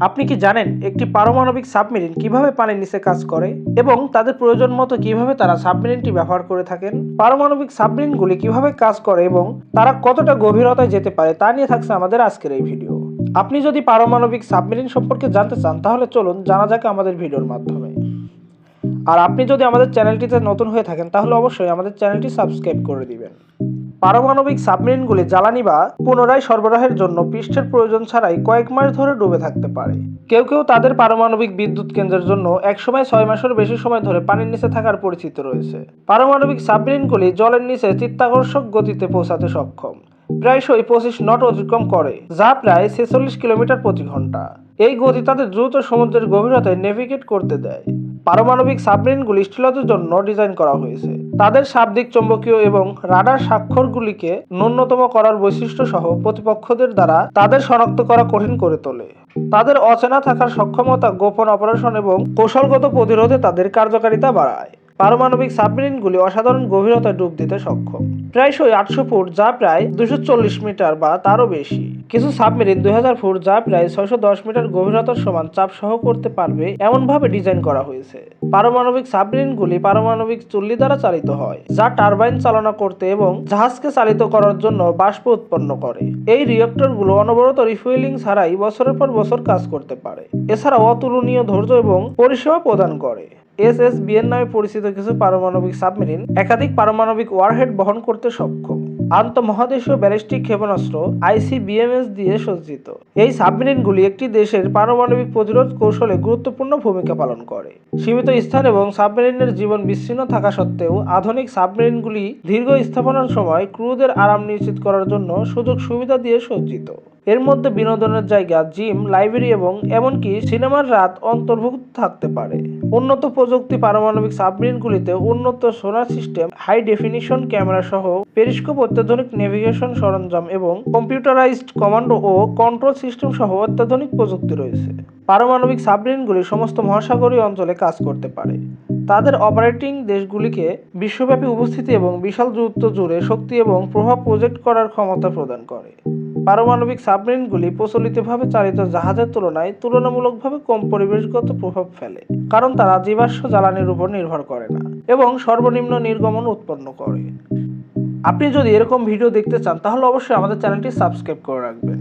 আপনি কি জানেন একটি পারমাণবিক সাবমেরিন কীভাবে পানির নিচে কাজ করে এবং তাদের প্রয়োজন মতো কীভাবে তারা সাবমেরিনটি ব্যবহার করে থাকেন? পারমাণবিক সাবমেরিনগুলি কীভাবে কাজ করে এবং তারা কতটা গভীরতায় যেতে পারে তা নিয়ে থাকছে আমাদের আজকের এই ভিডিও। আপনি যদি পারমাণবিক সাবমেরিন সম্পর্কে জানতে চান, তাহলে চলুন জানা যাক আমাদের ভিডিওর মাধ্যমে। আর আপনি যদি আমাদের চ্যানেলটিতে নতুন হয়ে থাকেন, তাহলে অবশ্যই আমাদের চ্যানেলটি সাবস্ক্রাইব করে দিবেন। পারমাণবিক সাবমেরিনগুলি জ্বালানি বা পুনরায় সরবরাহের জন্য পৃষ্ঠের প্রয়োজন ছাড়াই কয়েক মাস ধরে ডুবে থাকতে পারে। কেউ কেউ তাদের পারমাণবিক বিদ্যুৎ কেন্দ্রের জন্য একসময় ছয় মাসের বেশি সময় ধরে পানির নিচে থাকার পরিচিত রয়েছে। পারমাণবিক সাবমেরিনগুলি জলের নিচে চিত্তাকর্ষক গতিতে পৌঁছাতে সক্ষম। প্রায়শই পঁচিশ নট অতিক্রম করে, যা প্রায় ছেচল্লিশ কিলোমিটার প্রতি ঘণ্টা। এই গতি তাদের দ্রুত সমুদ্রের গভীরতায় নেভিগেট করতে দেয়। পারমাণবিক সাবমেরিনগুলি স্থিরতার জন্য ডিজাইন করা হয়েছে। তাদের শাব্দিক চৌম্বকীয় এবং রাডার স্বাক্ষরগুলিকে ন্যূনতম করার বৈশিষ্ট্য সহ প্রতিপক্ষদের দ্বারা তাদের শনাক্ত করা কঠিন করে তোলে। তাদের অচেনা থাকার সক্ষমতা গোপন অপারেশন এবং কৌশলগত প্রতিরোধে তাদের কার্যকারিতা বাড়ায়। পারমাণবিক সাবমেরিনগুলি অসাধারণ গভীরতায় ডুব দিতে সক্ষম। প্রায়শই আটশো ফুট, যা প্রায় দুশো চল্লিশ মিটার বা তারও বেশি। কিছু সাবমেরিন দুই হাজার ফুট, যা প্রায় ছয়শো দশ মিটার গভীরতার সমান চাপ সহ করতে পারবে এমনভাবে ডিজাইন করা হয়েছে। পারমাণবিক সাবমেরিনগুলি পারমাণবিক চুল্লি দ্বারা চালিত হয়, যা টারবাইন চালনা করতে এবং জাহাজকে চালিত করার জন্য বাষ্প উৎপন্ন করে। এই রিয়েক্টরগুলো অনবরত রিফুয়েলিং ছাড়াই বছরের পর বছর কাজ করতে পারে। এছাড়াও অতুলনীয় ধৈর্য এবং পরিষেবা প্রদান করে। এসএসবিএন নামে পরিচিত কিছু পারমাণবিক সাবমেরিন একাধিক পারমাণবিক ওয়ারহেড বহন করতে সক্ষম। আন্তঃমহাদেশীয় ব্যালিস্টিক ক্ষেপণাস্ত্র আইসিবিএমএস দিয়ে সজ্জিত। এই সাবমেরিনগুলি একটি দেশের পারমাণবিক প্রতিরোধ কৌশলে গুরুত্বপূর্ণ ভূমিকা পালন করে। সীমিত স্থান এবং সাবমেরিনের জীবন বিচ্ছিন্ন থাকা সত্ত্বেও আধুনিক সাবমেরিনগুলি দীর্ঘ স্থাপনার সময় ক্রুদের আরাম নিশ্চিত করার জন্য সুযোগ সুবিধা দিয়ে সজ্জিত। এর মধ্যে বিনোদনের জায়গা, জিম, লাইব্রেরি এবং এমনকি সিনেমার রাত অন্তর্ভুক্ত থাকতে পারে। উন্নত প্রযুক্তি পারমাণবিক সাবমেরিনগুলিতে উন্নত sonar system, high definition camera সহ পেরিস্কোপ অত্যাধুনিক নেভিগেশন সরঞ্জাম এবং কম্পিউটারাইজড কমান্ডো ও কন্ট্রোল সিস্টেম সহ অত্যাধুনিক প্রযুক্তি রয়েছে। পারমাণবিক সাবমেরিনগুলি সমস্ত মহাসাগরীয় অঞ্চলে কাজ করতে পারে। তাদের অপারেটিং দেশগুলিকে বিশ্বব্যাপী উপস্থিতি এবং বিশাল দূরত্ব জুড়ে শক্তি এবং প্রভাব প্রজেক্ট করার ক্ষমতা প্রদান করে। পারমাণবিক সাবমেরিনগুলি প্রচলিতভাবে চালিত জাহাজের তুলনায় তুলনামূলকভাবে কম পরিবেশগত প্রভাব ফেলে, কারণ তারা জীবাশ্ম জ্বালানির উপর নির্ভর করে না এবং সর্বনিম্ন নির্গমন উৎপন্ন করে। আপনি যদি এরকম ভিডিও দেখতে চান তাহলে অবশ্যই আমাদের চ্যানেলটি সাবস্ক্রাইব করে রাখবেন।